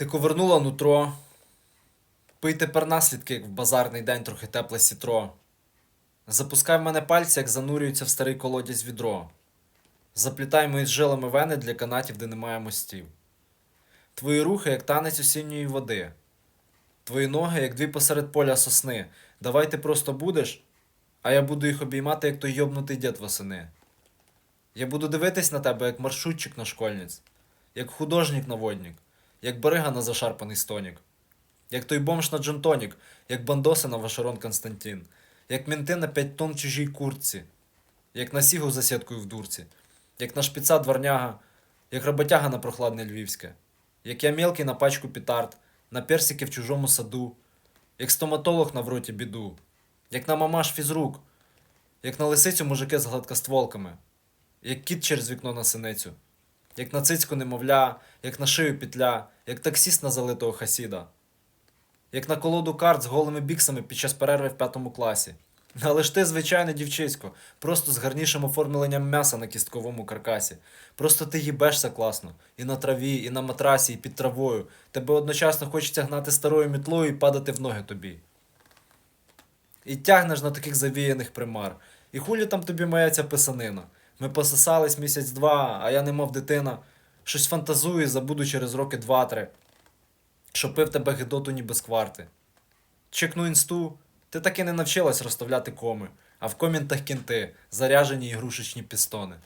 Ти ковернула нутро. Пий тепер наслідки, як в базарний день трохи тепле сітро. Запускай в мене пальці, як занурюються в старий колодязь відро. Заплітай мої з жилами вени для канатів, де немає мостів. Твої рухи, як танець осінньої води. Твої ноги, як дві посеред поля сосни. Давай ти просто будеш, а я буду їх обіймати, як той йобнутий дід восени. Я буду дивитись на тебе, як маршрутчик на школьниць, як художник на водник, як барига на зашарпаний стонік, як той бомж на джентонік, як бандоси на Вашарон Константин, як мінти на п'ять тонн чужій куртці, як на сігу за сіткою в дурці, як на шпіца дворняга, як роботяга на прохладне львівське, як я мелкий на пачку петард, на персики в чужому саду, як стоматолог на вроті біду, як на мамаш фізрук, як на лисицю мужики з гладкостволками, як кіт через вікно на синицю, як на цицьку немовля, як на шию петля, як таксіст на залитого хасіда, як на колоду карт з голими біксами під час перерви в п'ятому класі. Але ж ти, звичайне дівчисько, просто з гарнішим оформленням м'яса на кістковому каркасі. Просто ти їбешся класно. І на траві, і на матрасі, і під травою. Тебе одночасно хочеться гнати старою мітлою і падати в ноги тобі. І тягнеш на таких завіяних примар. І хулі там тобі моя ця писанина. Ми пососались місяць-два, а я немов дитина. Щось фантазую забуду через роки два-три. Що пив тебе гидоту ніби з кварти. Чекну інсту, ти таки не навчилась розставляти коми, а в комінтах кінти, заряжені ігрушечні пістони.